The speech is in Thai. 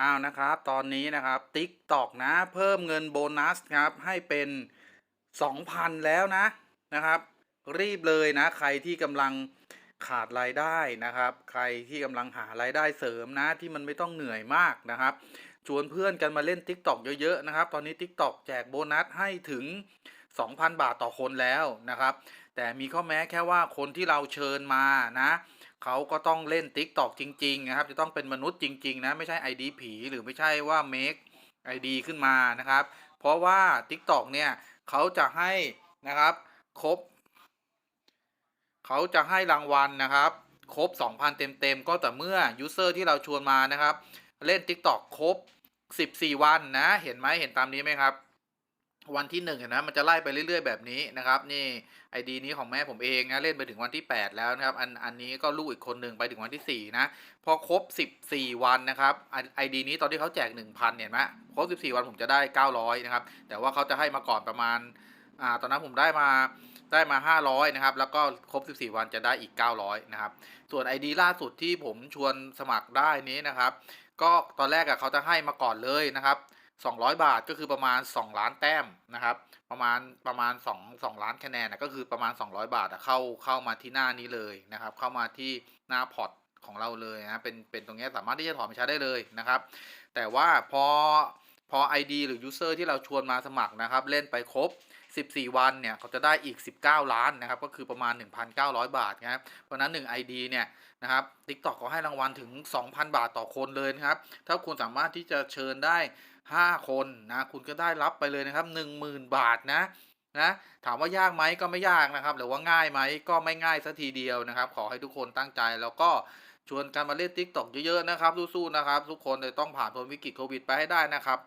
อ้าวนะครับ ตอนนี้นะครับ TikTok นะ เพิ่มเงินโบนัสครับ ให้เป็น 2,000 แล้วนะนะครับ รีบเลยนะ ใครที่กำลังขาดรายได้นะครับ ใครที่กำลังหารายได้เสริมนะที่มันไม่ต้องเหนื่อยมากนะครับ ชวนเพื่อนกันมาเล่น TikTok เยอะๆนะครับ ตอนนี้ TikTok แจกโบนัสให้ถึง 2,000 บาทต่อคนแล้วนะครับ แต่มีข้อแม้แค่ว่าคนที่เราเชิญมานะ เขาก็ต้องเล่น TikTok จริง ๆ นะครับ จะต้องเป็นมนุษย์จริง ๆ นะ ไม่ใช่ ID ผี หรือไม่ใช่ว่า make ID ขึ้นมานะครับ เพราะว่า TikTok เนี่ยเขาจะให้นะครับครบเขาจะให้รางวัลนะครับ ครบ 2,000 เต็มๆ ก็แต่เมื่อยูเซอร์ที่เราชวนมานะครับ เล่น TikTok ครบ 14 วันนะ เห็นไหมเห็นตามนี้ไหมครับ วันที่หนึ่งเห็นะมันจะไล่ไปเรื่อย ๆ แบบนี้นะครับ นี่ไอดีนี้ของแม่ผมเองนะเล่นไปถึงวันที่ 8 แล้วนะครับ อันอันนี้ก็ลูกอีกคนหนึ่งไปถึงวันที่ 4 นะ พอครบ 14 วันนะครับไอดีนี้ตอนที่เขาแจก 1,000เนี่ยนไหมครบ 14 วันผมจะได้ 900 นะครับ แต่ว่าเขาจะให้มาก่อนประมาณอ่าตอนนั้นผมได้มาได้มา 500 นะครับ แล้วก็ครบ 14 วันจะได้อีก 900 นะครับ ส่วน ID ล่าสุดที่ผมชวนสมัครได้นี้นะครับ ก็ตอนแรกอะเขาจะให้มาก่อนเลยนะครับ 200 บาทก็คือประมาณ 2 ล้านแต้มนะครับ ประมาณประมาณ2 2ล้านคะแนนนะก็คือประมาณ 200 บาทอะเข้าเข้ามาที่หน้านี้เลยนะครับ เข้ามาที่หน้าพอร์ตของเราเลยนะเป็นเป็นตรงนี้สามารถที่จะถอนไปใช้ได้เลยนะครับ แต่ว่าพอพอ ID หรือ User ที่เราชวนมาสมัครนะครับ เล่นไปครบ 14 วันเนี่ยเขาจะได้อีก 19 ล้านนะครับ ก็คือประมาณ 1,900 บาทนะครับเพราะฉะนั้น 1 ID เนี่ยนะครับ TikTok เขาให้รางวัลถึง 2,000 บาทต่อคนเลยนะครับ ถ้าคุณสามารถที่จะเชิญได้ 5 คนนะคุณก็ได้รับไปเลยนะครับ 10,000 บาทนะนะถามว่ายากไหมก็ไม่ยากนะครับ หรือว่าง่ายไหมก็ไม่ง่ายสัทีเดียวนะครับ ขอให้ทุกคนตั้งใจแล้วก็ชวนกันมาเล่นทิกตอกเยอะๆนะครับสู้ๆนะครับ ทุกคนเลยต้องผ่านพ้นวิกฤตโควิดไปให้ได้นะครับ